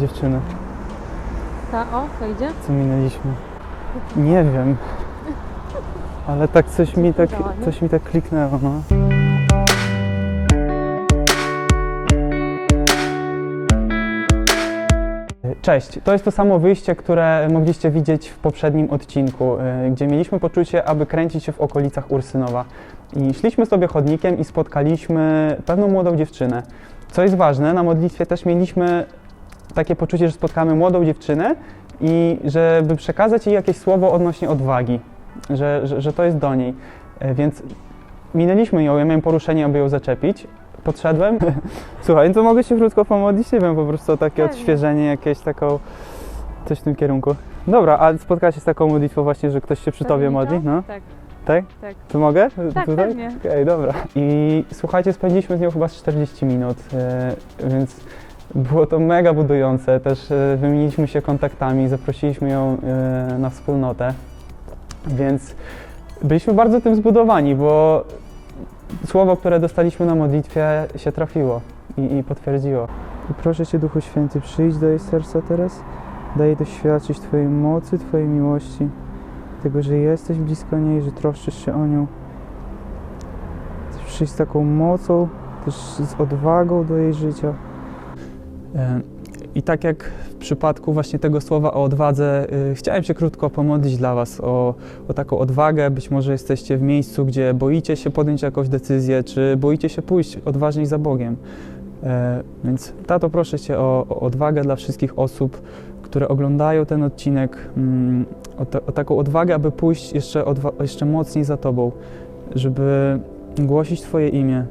dziewczyny, Ta, o, to idzie? co minęliśmy? Nie wiem. Ale tak coś mi tak, nie? coś mi tak kliknęło, no. Cześć, to jest to samo wyjście, które mogliście widzieć w poprzednim odcinku, y, gdzie mieliśmy poczucie, aby kręcić się w okolicach Ursynowa. I szliśmy sobie chodnikiem i spotkaliśmy pewną młodą dziewczynę. Co jest ważne, na modlitwie też mieliśmy takie poczucie, że spotkamy młodą dziewczynę i żeby przekazać jej jakieś słowo odnośnie odwagi, że, że, że to jest do niej. E, Więc minęliśmy ją, ja miałem poruszenie, aby ją zaczepić. Podszedłem. Słuchaj, no to mogę się krótko pomodlić, nie wiem, po prostu takie Pewnie. odświeżenie, jakieś taką, coś w tym kierunku. Dobra, a spotkałaś się z taką modlitwą właśnie, że ktoś się przy tobie modli? No, Tak, tak? tak. To mogę? Tak, Tutaj? Okej, dobra. I słuchajcie, spędziliśmy z nią chyba z 40 minut, e, więc było to mega budujące. Też e, wymieniliśmy się kontaktami, zaprosiliśmy ją e, na wspólnotę, więc byliśmy bardzo tym zbudowani, bo słowo, które dostaliśmy na modlitwie się trafiło i, i potwierdziło. Proszę Cię, Duchu Święty, przyjdź do jej serca teraz, daj jej doświadczyć Twojej mocy, Twojej miłości, tego, że jesteś blisko niej, że troszczysz się o nią przyjść z taką mocą, też z odwagą do jej życia. I tak jak w przypadku właśnie tego słowa o odwadze, y, chciałem się krótko pomodlić dla Was o, o taką odwagę. Być może jesteście w miejscu, gdzie boicie się podjąć jakąś decyzję, czy boicie się pójść odważniej za Bogiem. E, Więc tato, proszę Cię o, o odwagę dla wszystkich osób, które oglądają ten odcinek, mm, o, o taką odwagę, aby pójść jeszcze, jeszcze mocniej za Tobą, żeby głosić Twoje imię,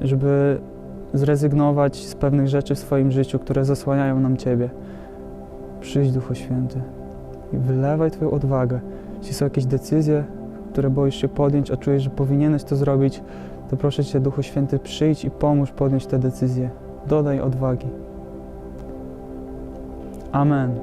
żeby zrezygnować z pewnych rzeczy w swoim życiu, które zasłaniają nam Ciebie. Przyjdź, Duchu Święty, i wylewaj Twoją odwagę. Jeśli są jakieś decyzje, które boisz się podjąć, a czujesz, że powinieneś to zrobić, to proszę Cię, Duchu Święty, przyjdź i pomóż podjąć te decyzje. Dodaj odwagi. Amen.